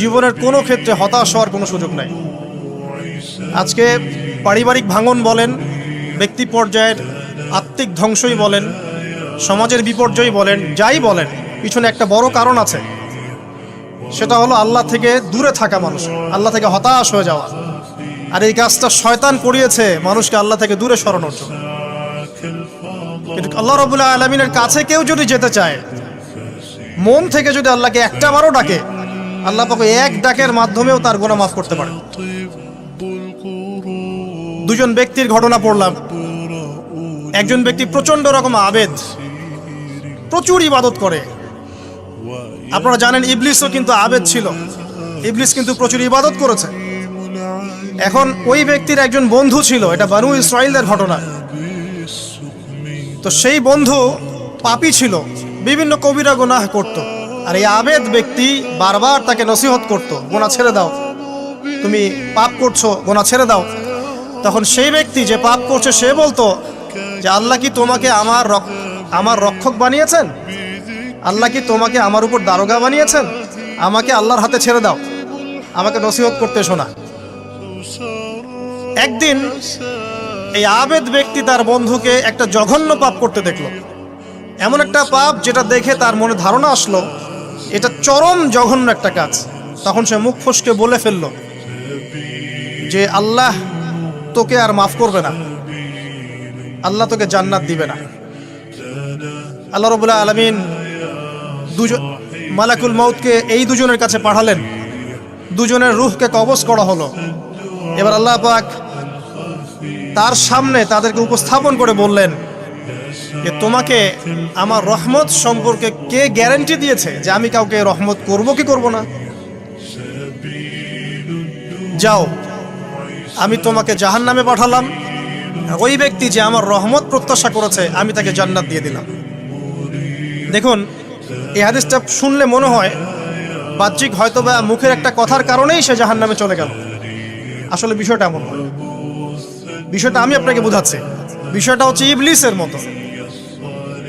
জীবনের কোনো ক্ষেত্রে হতাশ হওয়ার কোনো সুযোগ নাই। আজকে পারিবারিক ভাঙন বলেন, ব্যক্তি পর্যায়ের আত্মিক ধ্বংসই বলেন, সমাজের বিপর্যয় বলেন, যাই বলেন, পিছনে একটা বড় কারণ আছে। সেটা হলো আল্লাহ থেকে দূরে থাকা মানুষ, আল্লাহ থেকে হতাশ হয়ে যাওয়া। আর এই কাজটা শয়তান করিয়েছে মানুষকে আল্লাহ থেকে দূরে সরানোর জন্য। কিন্তু আল্লাহ রবুল্লাহ আলমিনের কাছে কেউ যদি যেতে চায়, মন থেকে যদি আল্লাহকে একটা বারও ডাকে আল্লাহ পাকে এক ডাকের মাধ্যমেও তার গোনা মাফ করতে পারে। দুজন ব্যক্তির ঘটনা পড়লাম। একজন ব্যক্তি প্রচণ্ড রকম আবেদ, প্রচুর ইবাদত করে। আপনারা জানেন ইবলিসও কিন্তু আবেদ ছিল। ইবলিস কিন্তু প্রচুর ইবাদত করেছে। এখন ওই ব্যক্তির একজন বন্ধু ছিল, এটা বানু ইসরায়েলদের ঘটনা। তো সেই বন্ধু পাপী ছিল, বিভিন্ন কবিরা গুনাহ করত। আর এই আবেদ ব্যক্তি বারবার তাকে নসিহত করত, গোনা ছেড়ে দাও। তুমি পাপ করছ, গোনা ছেড়ে দাও। তখন সেই ব্যক্তি যে পাপ করছে, সে বলতো যে, আল্লাহ কি তোমাকে আমার আমার রক্ষক বানিয়েছেন? আল্লাহ কি তোমাকে আমার উপর দারোগা বানিয়েছেন? আমাকে আল্লাহর হাতে ছেড়ে দাও। আমাকে নসিহত করতে শোনা একদিন এই আবেদ ব্যক্তি তার বন্ধুকে একটা জঘন্য পাপ করতে দেখল। এমন একটা পাপ যেটা দেখে তার মনে ধারণা আসলো এটা চরম জঘন্য একটা কাজ। তখন সে মুখ ফসকে বলে ফেলল যে, আল্লাহ তোকে আর মাফ করবে না। আল্লাহ তোকে জান্নাত দিবে না। আল্লাহ রবুল্লাহ আলমিন দুজন মালাকুল মৌতকে এই দুজনের কাছে পাঠালেন। দুজনের রুহকে কবজ করা হলো। এবার আল্লাহ পাক তার সামনে তাদেরকে উপস্থাপন করে বললেন যে তোমাকে আমার রহমত সম্পর্কে কে গ্যারান্টি দিয়েছে যে আমি কাউকে রহমত করব কি করব না? যাও, আমি তোমাকে জাহান নামে পাঠালাম ওই ব্যক্তি যে আমার রহমত প্রত্যাশা করেছে, আমি তাকে জান্নাত দিয়ে দিলাম। দেখুন, এই হাদিসটা শুনলে মনে হয় বাহ্যিক হয়তো বা মুখের একটা কথার কারণেই সে জাহান নামে চলে গেল। আসলে বিষয়টা এমন বিষয়টা আমি আপনাকে বোঝাচ্ছি। বিষয়টা হচ্ছে ইবলিসের মতো।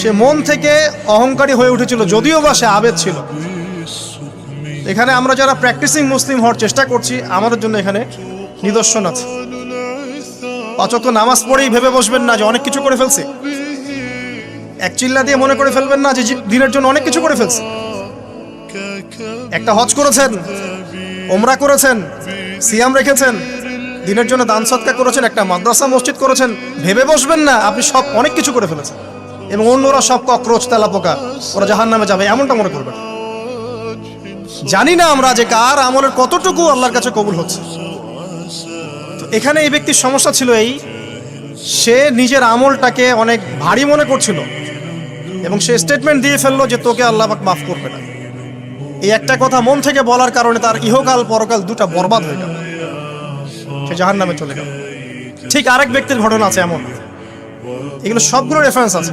সে মন থেকে অহংকারী হয়ে উঠেছিল, যদিও বা সে আবেদ ছিল। এখানে আমরা যারা প্র্যাকটিসিং মুসলিম হওয়ার চেষ্টা করছি, আমাদের জন্য এখানে নিদর্শন আছে। অচত নামাজ পড়েই ভেবে বসবেন না যে অনেক কিছু করে ফেলছে। এক চিল্লা দিয়ে মনে করে ফেলবেন না যে দিনের জন্য অনেক কিছু করে ফেলছে। একটা হজ করেছেন, ওমরা করেছেন, সিয়াম রেখেছেন, দিনের জন্য দান সৎকার করেছেন, একটা মাদ্রাসা, মসজিদ করেছেন, ভেবে বসবেন না, আপনি সব অনেক কিছু করে ফেলেছেন। এবং অন্যরা সব ককরোচ তেলা পোকা ওরা জাহান নামে যাবে, এমনটা মনে করবে জানি না আমরা যে কার আমলের কতটুকু আল্লাহর কাছে কবুল হচ্ছে। তো এখানে এই ব্যক্তির সমস্যা ছিল এই, সে নিজের আমলটাকে অনেক ভারী মনে করছিল এবং সে স্টেটমেন্ট দিয়ে ফেলল যে তোকে আল্লাহ মাফ করবে না। এই একটা কথা মন থেকে বলার কারণে তার ইহকাল পরকাল দুটা বরবাদ হয়ে গেল। সে জাহান নামে চলে গেল। ঠিক আরেক ব্যক্তির ঘটনা আছে এমন। এগুলো সবগুলো রেফারেন্স আছে।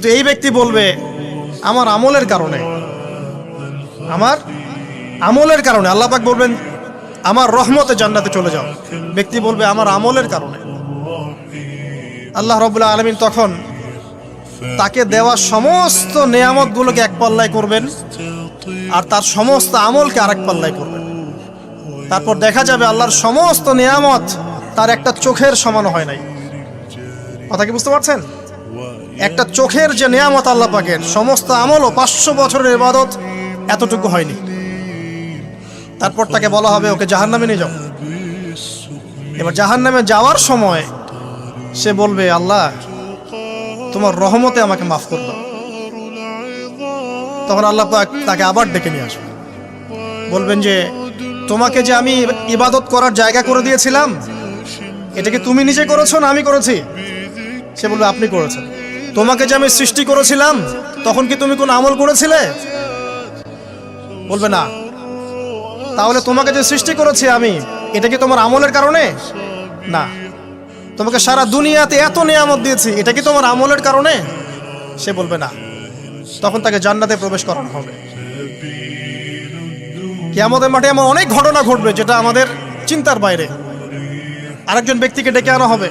কিন্তু এই ব্যক্তি বলবে, আমার আমলের কারণে। আমার আমলের কারণে, আল্লাহ পাক বলবেন, আমার রহমতে জান্নাতে চলে যাও। ব্যক্তি বলবে, আমার আমলের কারণে। আল্লাহ রবুল্লাহ আলমিন তখন তাকে দেওয়া সমস্ত নেয়ামতগুলোকে এক পাল্লায় করবেন, আর তার সমস্ত আমলকে আরেক পাল্লায় করবেন। তারপর দেখা যাবে আল্লাহর সমস্ত নিয়ামত তার একটা চোখের সমান হয় নাই। কথা কি বুঝতে পারছেন? একটা চোখের যে নিয়ামত আল্লাহ পাকের, সমস্ত আমলও পাঁচশো বছরের ইবাদত এতটুকু হয়নি। তারপর তাকে বলা হবে, ওকে জাহান নামে নিয়ে যাও। এবার জাহান নামে যাওয়ার সময় সে বলবে, আল্লাহ, তোমার রহমতে আমাকে মাফ করে তখন আল্লাহ পাক তাকে আবার ডেকে নিয়ে আসবে। বলবেন যে, তোমাকে যে আমি ইবাদত করার জায়গা করে দিয়েছিলাম এটাকে তুমি নিজে করেছ না আমি করেছি? সে বলবে, আপনি করেছেন। তোমাকে যে আমি সৃষ্টি করেছিলাম, তখন কি তুমি কোনো আমল করেছিলে? বলবে না। তাহলে তোমাকে যে সৃষ্টি করেছি আমি, এটা কি তোমার আমলের কারণে? না। তোমাকে সারা দুনিয়াতে এত নিয়ামত দিয়েছি, এটা কি তোমার আমলের কারণে? সে বলবে না। তখন তাকে জান্নাতে প্রবেশ করানো হবে। কিয়ামতের মাঠে এমন অনেক ঘটনা ঘটবে যেটা আমাদের চিন্তার বাইরে। আরেকজন ব্যক্তিকে ডেকে আনা হবে।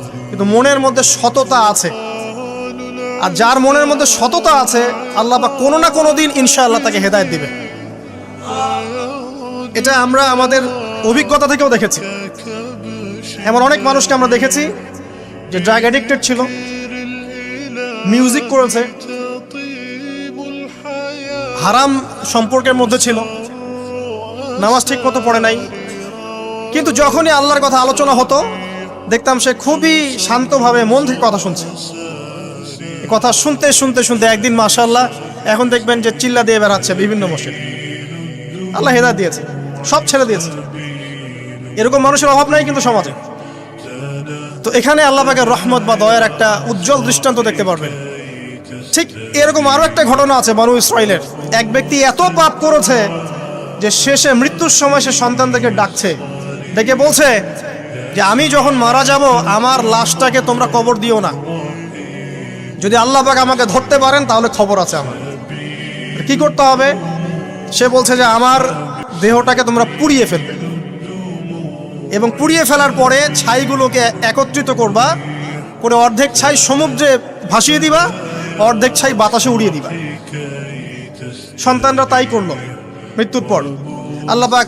কিন্তু মনের মধ্যে সততা আছে। আর যার মনের মধ্যে সততা আছে, আল্লাহ বা কোনো না কোনো দিন ইনশাআল্লাহ তাকে হেদায়ত দিবে। এটা আমরা আমাদের অভিজ্ঞতা থেকেও দেখেছি। এমন অনেক মানুষকে আমরা দেখেছি যে ড্রাগ অ্যাডিক্টেড ছিল মিউজিক করেছে, হারাম সম্পর্কের মধ্যে ছিল, নামাজ ঠিক মতো পড়ে নাই। কিন্তু যখনই আল্লাহর কথা আলোচনা হতো দেখতাম সে খুবই শান্তভাবে মন থেকে কথা শুনছে। কথা শুনতে শুনতে শুনতে একদিন মাশাল্লাহ এখন দেখবেন যে চিল্লা দিয়ে বেড়াচ্ছে বিভিন্ন মসজিদ। আল্লাহ হেদা দিয়েছে, সব ছেড়ে দিয়েছে। এরকম মানুষের অভাব নাই কিন্তু সমাজে। তো এখানে আল্লাহ পাকের রহমত বা দয়ার একটা উজ্জ্বল দৃষ্টান্ত দেখতে পারবেন। ঠিক এরকম আরও একটা ঘটনা আছে বানু ইসরায়েলের এক ব্যক্তি এত পাপ করেছে যে শেষে মৃত্যুর সময় সে সন্তানদেরকে ডাকছে, ডেকে বলছে যে আমি যখন মারা যাব, আমার লাশটাকে তোমরা কবর দিও না। যদি আল্লাহ পাক আমাকে ধরতে পারেন, তাহলে খবর আছে আমার। কি করতে হবে? সে বলছে যে, আমার দেহটাকে তোমরা পুড়িয়ে ফেলবে। এবং পুড়িয়ে ফেলার পরে ছাইগুলোকে একত্রিত করবা, করে অর্ধেক ছাই সমুদ্রে ভাসিয়ে দিবা, অর্ধেক ছাই বাতাসে উড়িয়ে দিবা। সন্তানরা তাই করল, মৃত্যুর পর। আল্লাপাক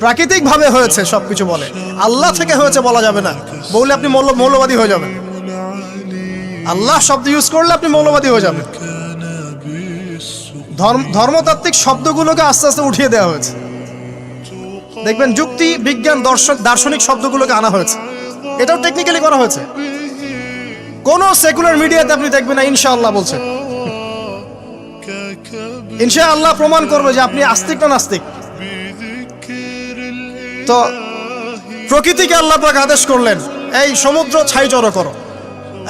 প্রাকৃতিক ভাবে হয়েছে সবকিছু বলে। আল্লাহ থেকে হয়েছে বলা যাবে না। বললে আপনি মৌল মৌলবাদী হয়ে যাবেন। আল্লাহ শব্দ ইউজ করলে আপনি মৌলবাদী হয়ে যাবেন। ধর্মতাত্ত্বিক শব্দগুলোকে আস্তে আস্তে উঠিয়ে দেওয়া হয়েছে। দেখবেন যুক্তি, বিজ্ঞান দর্শক দার্শনিক শব্দগুলোকে আনা হয়েছে। এটাও টেকনিক্যালি করা হয়েছে। কোন সেকুলার মিডিয়াতে আপনি দেখবেন না, ইনশাআল্লাহ বলছে। ইনশাআল্লাহ প্রমাণ করবে যে আপনি আস্তিক না নাস্তিক। তো প্রকৃতিকে আল্লাহ পাক আদেশ করলেন, এই সমুদ্র ছাই জড়ো করো,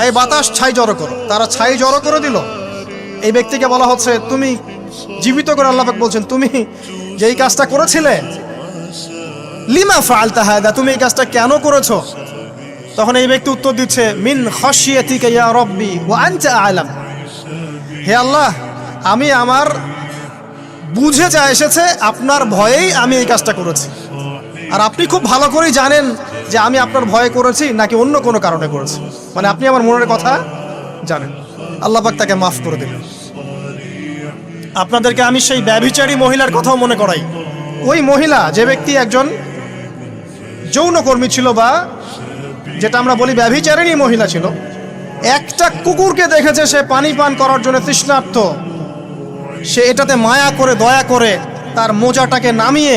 এই বাতাস ছাই জড়ো করো। তারা ছাই জড়ো করে দিল। এই ব্যক্তিকে বলা হচ্ছে, তুমি জীবিত করে আল্লাহ পাক বলছেন, তুমি যেই কাজটা করেছিলে, লিমা ফালতা হায়দা তুমি এই কাজটা কেন করেছ? তখন এই ব্যক্তি উত্তর দিচ্ছে, মিন খসিয়াতিকা ইয়া রব্বি ওয়া আনতা আলাম। হে আল্লাহ, আমি আমার বুঝে যা এসেছে, আপনার ভয়েই আমি এই কাজটা করেছি। আর আপনি খুব ভালো করেই জানেন যে আমি আপনার ভয়ে করেছি নাকি অন্য কোনো কারণে করেছি। মানে আপনি আমার মনের কথা জানেন। আল্লাহ পাক তাকে মাফ করে দিলেন আপনাদেরকে আমি সেই ব্যভিচারী মহিলার কথাও মনে করাই। ওই মহিলা, যে ব্যক্তি একজন যৌনকর্মী ছিল বা যেটা আমরা বলি ব্যভিচারিণী মহিলা ছিল, একটা কুকুরকে দেখেছে, সে পানি পান করার জন্য তৃষ্ণার্থ সে এটাতে মায়া করে, দয়া করে তার মোজাটাকে নামিয়ে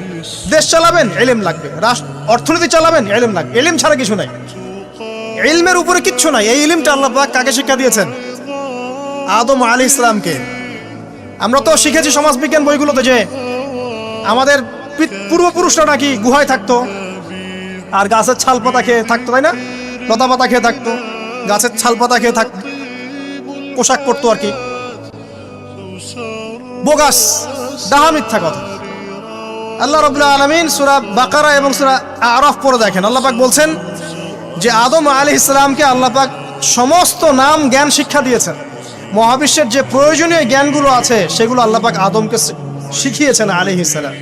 দেশ। চালাবেন, এলেম লাগবে। রাষ্ট্র, অর্থনীতি চালাবেন, এলেম লাগবে। এলেম ছাড়া কিছু নাই। ইলমের উপরে কিচ্ছু নাই। এই ইলমটা আল্লাহ কাকে শিক্ষা দিয়েছেন? আদম আলী ইসলামকে আমরা তো শিখেছি সমাজবিজ্ঞান বইগুলোতে যে আমাদের পূর্বপুরুষরা নাকি গুহায় থাকতো, আর গাছের ছাল পাতা খেয়ে থাকতো, তাই না? লতা পাতা খেয়ে থাকতো, গাছের ছাল পাতা খেয়ে থাকতো পোশাক পরতো আর কি। বোগাস, ডাহা মিথ্যা কথা। আল্লাহ রবুল্লা আলমিন সুরা বাকারা এবং সুরা আরফ পরে দেখেন। আল্লাপাক বলছেন যে আদম আলী ইসলামকে আল্লাপাক সমস্ত নাম জ্ঞান শিক্ষা দিয়েছেন। মহাবিশ্বের যে প্রয়োজনীয় জ্ঞানগুলো আছে, সেগুলো আল্লাপাক আদমকে শিখিয়েছেন আলী ইসলাম